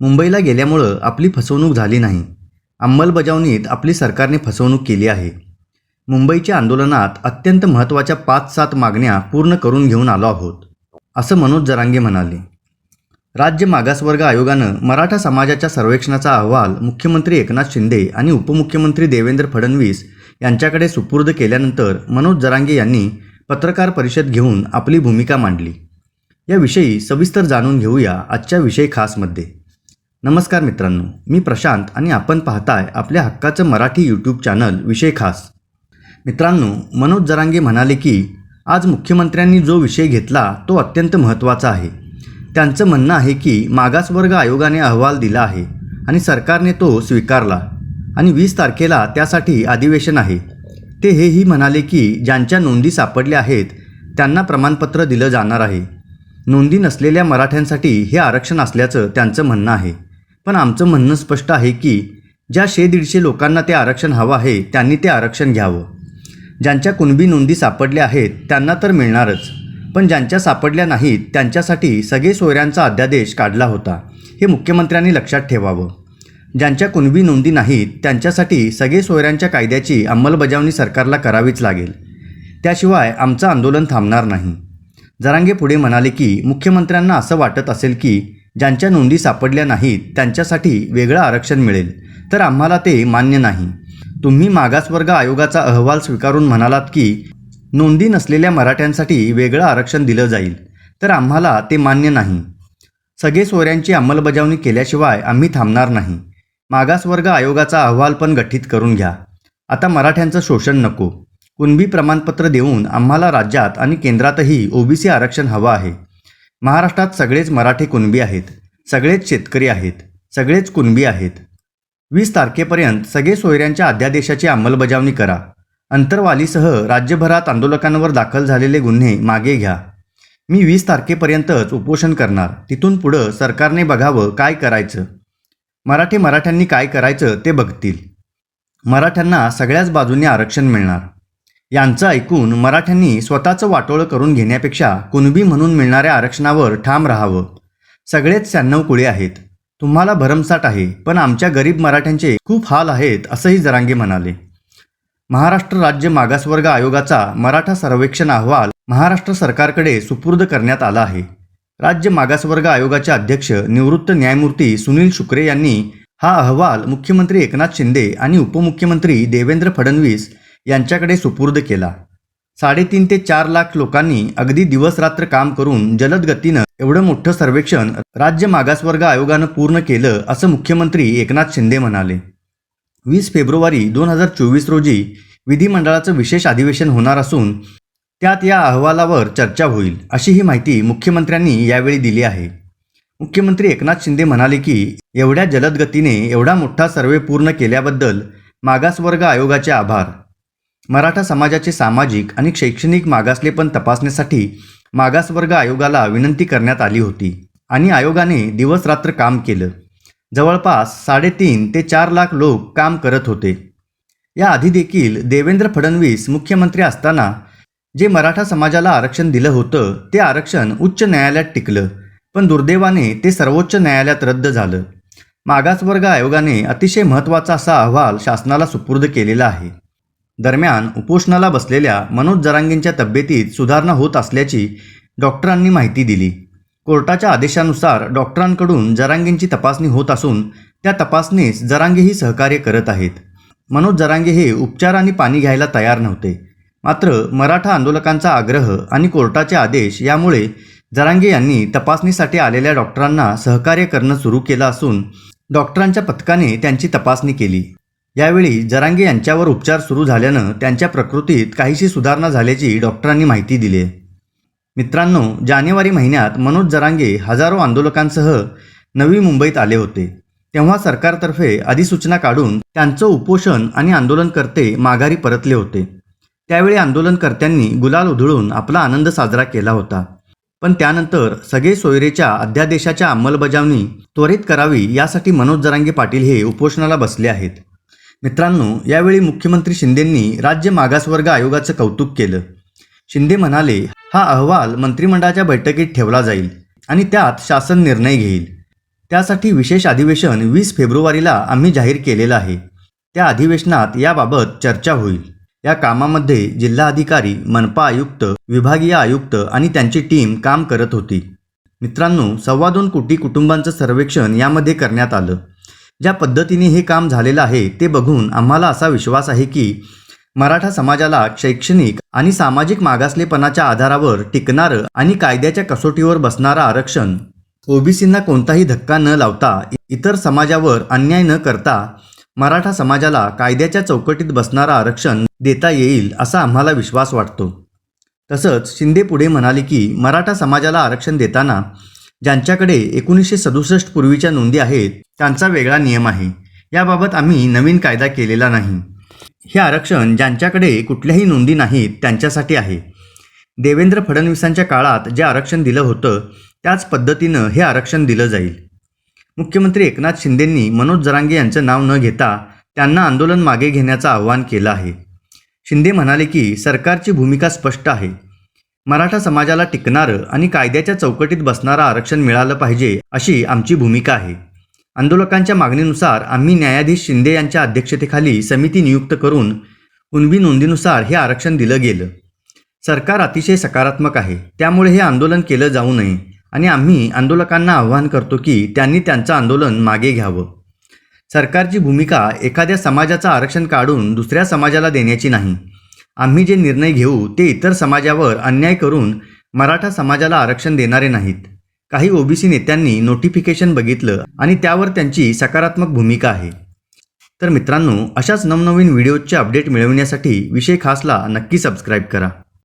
मुंबईला गेल्यामुळं आपली फसवणूक झाली नाही. अंमलबजावणीत आपली सरकारने फसवणूक केली आहे. मुंबईच्या आंदोलनात अत्यंत महत्त्वाच्या पाच सात मागण्या पूर्ण करून घेऊन आलो आहोत असं मनोज जरांगे म्हणाले. राज्य मागासवर्ग आयोगानं मराठा समाजाच्या सर्वेक्षणाचा अहवाल मुख्यमंत्री एकनाथ शिंदे आणि उपमुख्यमंत्री देवेंद्र फडणवीस यांच्याकडे सुपूर्द केल्यानंतर मनोज जरांगे यांनी पत्रकार परिषद घेऊन आपली भूमिका मांडली. याविषयी सविस्तर जाणून घेऊया आजच्या विषय खासमध्ये. नमस्कार मित्रांनो मी प्रशांत आणि आपण पाहताय आपल्या हक्काचं मराठी यूट्यूब चॅनल विषय खास. मित्रांनो मनोज जरांगे म्हणाले की आज मुख्यमंत्र्यांनी जो विषय घेतला तो अत्यंत महत्त्वाचा आहे. त्यांचं म्हणणं आहे की मागासवर्ग आयोगाने अहवाल दिला आहे आणि सरकारने तो स्वीकारला आणि वीस तारखेला त्यासाठी अधिवेशन आहे. ते हेही म्हणाले की ज्यांच्या नोंदी सापडल्या आहेत त्यांना प्रमाणपत्र दिलं जाणार आहे. नोंदी नसलेल्या मराठ्यांसाठी हे आरक्षण असल्याचं त्यांचं म्हणणं आहे. पण आमचं म्हणणं स्पष्ट आहे की ज्या शे दीडशे लोकांना ते आरक्षण हवं आहे त्यांनी ते आरक्षण घ्यावं. ज्यांच्या कुणबी नोंदी सापडल्या आहेत त्यांना तर मिळणारच. पण ज्यांच्या सापडल्या नाहीत त्यांच्यासाठी सगळे सोयऱ्यांचा अध्यादेश काढला होता. हे मुख्यमंत्र्यांनी लक्षात ठेवावं. ज्यांच्या कुणबी नोंदी नाहीत त्यांच्यासाठी सगळे सोयऱ्यांच्या कायद्याची अंमलबजावणी सरकारला करावीच लागेल. त्याशिवाय आमचं आंदोलन थांबणार नाही. जरांगे पुढे म्हणाले की मुख्यमंत्र्यांना असं वाटत असेल की ज्यांच्या नोंदी सापडल्या नाहीत त्यांच्यासाठी वेगळं आरक्षण मिळेल. तर आम्हाला ते मान्य नाही. तुम्ही मागासवर्ग आयोगाचा अहवाल स्वीकारून म्हणालात की नोंदी नसलेल्या मराठ्यांसाठी वेगळं आरक्षण दिलं जाईल. तर आम्हाला ते मान्य नाही. सगळे सोयऱ्यांची अंमलबजावणी केल्याशिवाय आम्ही थांबणार नाही. मागासवर्ग आयोगाचा अहवाल पण गठीत करून घ्या. आता मराठ्यांचं शोषण नको. कुणबी प्रमाणपत्र देऊन आम्हाला राज्यात आणि केंद्रातही ओबीसी आरक्षण हवं आहे. महाराष्ट्रात सगळेच मराठी कुणबी आहेत सगळेच शेतकरी आहेत सगळेच कुणबी आहेत. वीस तारखेपर्यंत सगळे सोयऱ्यांच्या अध्यादेशाची अंमलबजावणी करा. अंतरवालीसह राज्यभरात आंदोलकांवर दाखल झालेले गुन्हे मागे घ्या. मी वीस तारखेपर्यंतच उपोषण करणार. तिथून पुढं सरकारने बघावं काय करायचं. मराठी मराठ्यांनी काय करायचं ते बघतील. मराठ्यांना सगळ्याच बाजूंनी आरक्षण मिळणार. यांचं ऐकून मराठ्यांनी स्वतःचं वाटोळं करून घेण्यापेक्षा कुणबी म्हणून मिळणाऱ्या आरक्षणावर ठाम राहावं. सगळेच शहाण्णव कुळे आहेत. तुम्हाला भरमसाठ आहे पण आमच्या गरीब मराठ्यांचे खूप हाल आहेत असंही जरांगे म्हणाले. महाराष्ट्र राज्य मागासवर्ग आयोगाचा मराठा सर्वेक्षण अहवाल महाराष्ट्र सरकारकडे सुपूर्द करण्यात आला आहे. राज्य मागासवर्ग आयोगाचे अध्यक्ष निवृत्त न्यायमूर्ती सुनील शुक्रे यांनी हा अहवाल मुख्यमंत्री एकनाथ शिंदे आणि उपमुख्यमंत्री देवेंद्र फडणवीस यांच्याकडे सुपूर्द केला. साडेतीन ते चार लाख लोकांनी अगदी दिवसरात्र काम करून जलद गतीनं एवढं मोठं सर्वेक्षण राज्य मागासवर्ग आयोगानं पूर्ण केलं असं मुख्यमंत्री एकनाथ शिंदे म्हणाले. वीस फेब्रुवारी दोन हजार चोवीस रोजी विधिमंडळाचं विशेष अधिवेशन होणार असून त्यात या अहवालावर चर्चा होईल अशी ही माहिती मुख्यमंत्र्यांनी यावेळी दिली आहे. मुख्यमंत्री एकनाथ शिंदे म्हणाले की एवढ्या जलद गतीने एवढा मोठा सर्वे पूर्ण केल्याबद्दल मागासवर्ग आयोगाचे आभार. मराठा समाजाचे सामाजिक आणि शैक्षणिक मागासलेपण तपासण्यासाठी मागासवर्ग आयोगाला विनंती करण्यात आली होती. आणि आयोगाने दिवसरात्र काम केलं. जवळपास साडेतीन ते चार लाख लोक काम करत होते. या आधी देखील देवेंद्र फडणवीस मुख्यमंत्री असताना जे मराठा समाजाला आरक्षण दिलं होतं ते आरक्षण उच्च न्यायालयात टिकलं. पण दुर्दैवाने ते सर्वोच्च न्यायालयात रद्द झालं. मागासवर्ग आयोगाने अतिशय महत्त्वाचा असा अहवाल शासनाला सुपूर्द केलेला आहे. दरम्यान उपोषणाला बसलेल्या मनोज जरांगेंच्या तब्येतीत सुधारणा होत असल्याची डॉक्टरांनी माहिती दिली. कोर्टाच्या आदेशानुसार डॉक्टरांकडून जरांगेंची तपासणी होत असून त्या तपासणीस जरांगेही सहकार्य करत आहेत. मनोज जरांगे हे उपचार आणि पाणी घ्यायला तयार नव्हते. मात्र मराठा आंदोलकांचा आग्रह आणि कोर्टाचे आदेश यामुळे जरांगे यांनी तपासणीसाठी आलेल्या डॉक्टरांना सहकार्य करणं सुरू केलं असून डॉक्टरांच्या पथकाने त्यांची तपासणी केली. यावेळी जरांगे यांच्यावर उपचार सुरू झाल्यानं त्यांच्या प्रकृतीत काहीशी सुधारणा झाल्याची डॉक्टरांनी माहिती दिली आहे मित्रांनो जानेवारी महिन्यात मनोज जरांगे हजारो आंदोलकांसह नवी मुंबईत आले होते. तेव्हा सरकारतर्फे अधिसूचना काढून त्यांचं उपोषण आणि आंदोलनकर्ते माघारी परतले होते. त्यावेळी आंदोलनकर्त्यांनी गुलाल उधळून आपला आनंद साजरा केला होता. पण त्यानंतर सगळे सोयरेच्या अध्यादेशाच्या अंमलबजावणी त्वरित करावी यासाठी मनोज जरांगे पाटील हे उपोषणाला बसले आहेत. मित्रांनो यावेळी मुख्यमंत्री शिंदेंनी राज्य मागासवर्ग आयोगाचं कौतुक केलं. शिंदे म्हणाले हा अहवाल मंत्रिमंडळाच्या बैठकीत ठेवला जाईल आणि त्यात शासन निर्णय घेईल. त्यासाठी विशेष अधिवेशन वीस फेब्रुवारीला आम्ही जाहीर केलेलं आहे. त्या अधिवेशनात याबाबत चर्चा होईल. या कामामध्ये जिल्हाधिकारी मनपा आयुक्त विभागीय आयुक्त आणि त्यांची टीम काम करत होती. मित्रांनो सव्वा दोन कोटी कुटुंबांचं सर्वेक्षण यामध्ये करण्यात आलं. ज्या पद्धतीने हे काम झालेलं आहे ते बघून आम्हाला असा विश्वास आहे की मराठा समाजाला शैक्षणिक आणि सामाजिक मागासलेपणाच्या आधारावर टिकणारं आणि कायद्याच्या कसोटीवर बसणारं आरक्षण ओबीसींना कोणताही धक्का न लावता इतर समाजावर अन्याय न करता मराठा समाजाला कायद्याच्या चौकटीत बसणारं आरक्षण देता येईल असा आम्हाला विश्वास वाटतो. तसंच शिंदे पुढे म्हणाले की मराठा समाजाला आरक्षण देताना ज्यांच्याकडे एकोणीसशे सदुसष्ट पूर्वीच्या नोंदी आहेत त्यांचा वेगळा नियम आहे. याबाबत आम्ही नवीन कायदा केलेला नाही. हे आरक्षण ज्यांच्याकडे कुठल्याही नोंदी नाहीत त्यांच्यासाठी आहे. देवेंद्र फडणवीसांच्या काळात जे आरक्षण दिलं होतं त्याच पद्धतीनं हे आरक्षण दिलं जाईल. मुख्यमंत्री एकनाथ शिंदेंनी मनोज जरांगे यांचं नाव न घेता त्यांना आंदोलन मागे घेण्याचं आवाहन केलं आहे. शिंदे म्हणाले की सरकारची भूमिका स्पष्ट आहे. मराठा समाजाला टिकणारं आणि कायद्याच्या चौकटीत बसणारं आरक्षण मिळालं पाहिजे अशी आमची भूमिका आहे. आंदोलकांच्या मागणीनुसार आम्ही न्यायाधीश शिंदे यांच्या अध्यक्षतेखाली समिती नियुक्त करून कुणबी नोंदीनुसार हे आरक्षण दिलं गेलं. सरकार अतिशय सकारात्मक आहे. त्यामुळे हे आंदोलन केलं जाऊ नये आणि आम्ही आंदोलकांना आवाहन करतो की त्यांनी त्यांचं आंदोलन मागे घ्यावं. सरकारची भूमिका एखाद्या समाजाचं आरक्षण काढून दुसऱ्या समाजाला देण्याची नाही. आम्ही जे निर्णय घेऊ ते इतर समाजावर अन्याय करून मराठा समाजाला आरक्षण देणारे नाहीत. काही ओबीसी नेत्यांनी नोटिफिकेशन बघितलं आणि त्यावर त्यांची सकारात्मक भूमिका आहे. तर मित्रांनो अशाच नवनवीन व्हिडिओजचे अपडेट मिळवण्यासाठी विषय खासला नक्की सबस्क्राईब करा.